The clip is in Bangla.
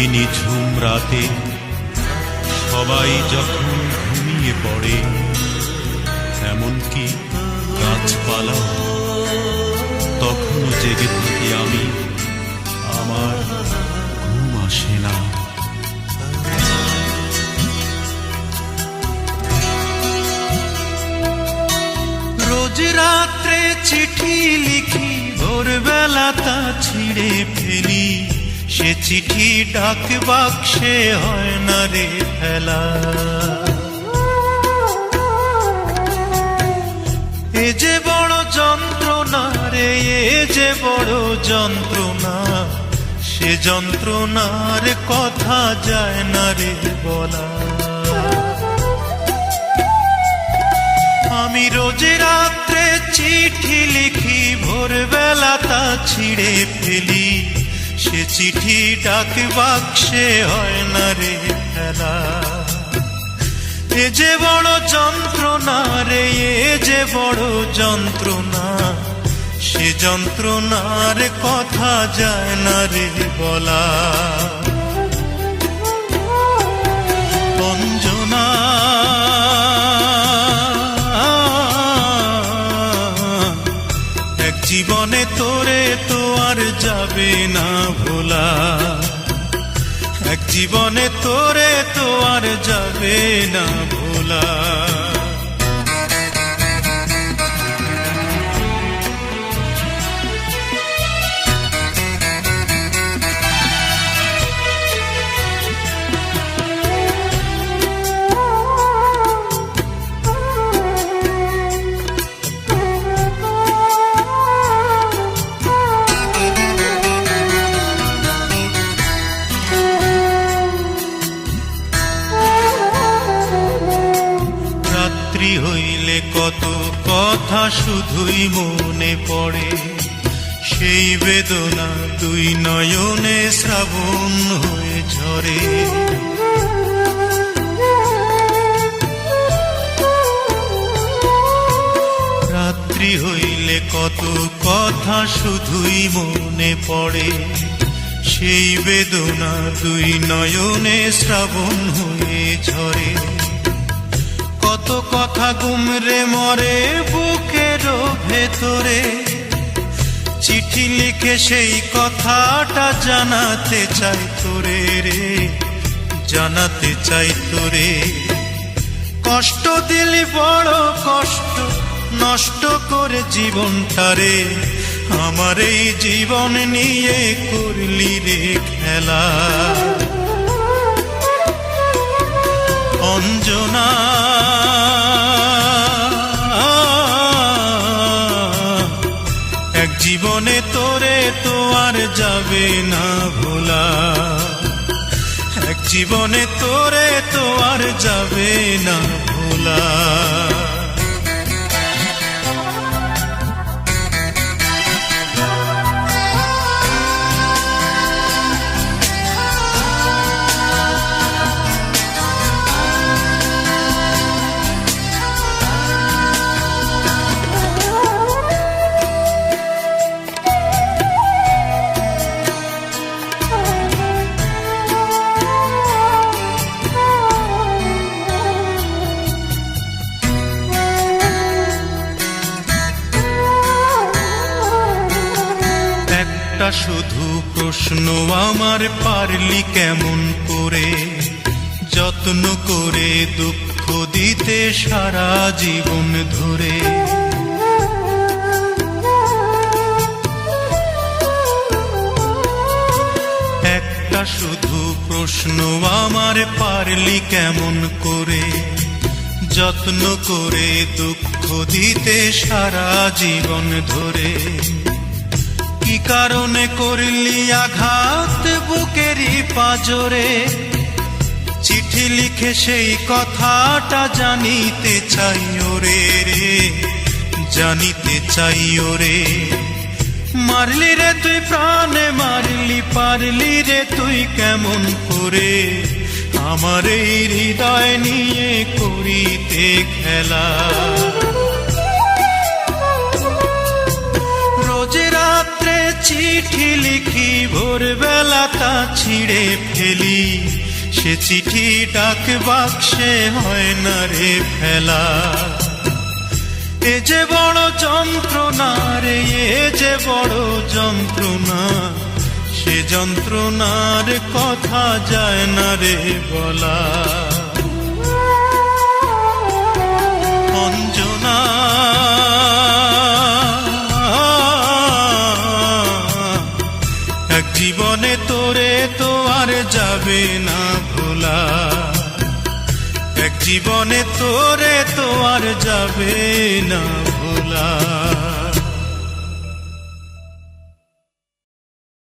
প্রতিটি নিঝুম রাতে সবাই যখন ঘুমিয়ে পড়ে, এমনকি গাছপালা তখনও জেগে থাকি আমি। আমার ঘুম আসে না। রোজ রাত্রে চিঠি লিখি, ভোরবেলা তা ছিঁড়ে ফেলি। সে চিঠি ডাক বাক্সে হয় না রে ফেলা। এ যে বড় যন্ত্রণা রে, এ যে বড় যন্ত্রণা, সে যন্ত্রণার কথা যায় না রে বলা। আমি রোজ রাত্রে চিঠি লিখি ভোরবেলা তা ছিঁড়ে ফেলি। সে চিঠি ডাক বাক্সে হয় না রে খেলা। এ যে বড় যন্ত্রণা রে, এ যে বড় যন্ত্রণা। সে যন্ত্রণার কথা যায় না রে বলা। জীবনে তোরে তো আর যাবে না ভোলা। এক জীবনে তোরে তো আর যাবে না ভোলা। কথা শুধুই মনে পড়ে। সেই বেদনা দুই নয়নে শ্রাবণ হয়ে ঝরে। রাত্রি হইলে কত কথা শুধুই মনে পড়ে। সেই বেদনা দুই নয়নে শ্রাবণ হয়ে ঝরে। কত কথা গুমরে মরে বুকের ভেতরে। চিঠি লিখে সেই কথাটা জানাতে চাই তোরে রে, জানাতে চাই তোরে। কষ্ট দিলি বড় কষ্ট, নষ্ট করে জীবনটারে আমার এই জীবন নিয়ে করলি রে খেলা। অঞ্জনা যাবে না ভোলা। এক জীবনে তোরে তো আর যাবে না ভোলা। শুধু প্রশ্ন, আমার পারলি কেমন করে? যত্ন করে দুঃখ দিতে সারা জীবন ধরে। একটা শুধু প্রশ্ন, আমার পারলি কেমন করে? যত্ন করে দুঃখ দিতে সারা জীবন ধরে। কারণে করলি আঘাত বুকেরই পাজরে। চিঠি লিখে সেই কথাটা জানিতে চাই ওরে রে, জানিতে চাই ওরে মারলি রে তুই প্রাণে, মারলি পারলি রে তুই কেমন করে। আমার এই হৃদয় নিয়ে করিতে খেলা। চিঠি লিখি, ভোরবেলা তা ছিঁড়ে ফেলি। সে চিঠি ডাক বাক্সে হয় না রে ফেলা। এ যে বড় যন্ত্রণা রে, এ যে বড় যন্ত্রণা, সে যন্ত্রণার কথা যায় না রে বলা। জীবনে তোরে তো আর যাবে না ভোলা।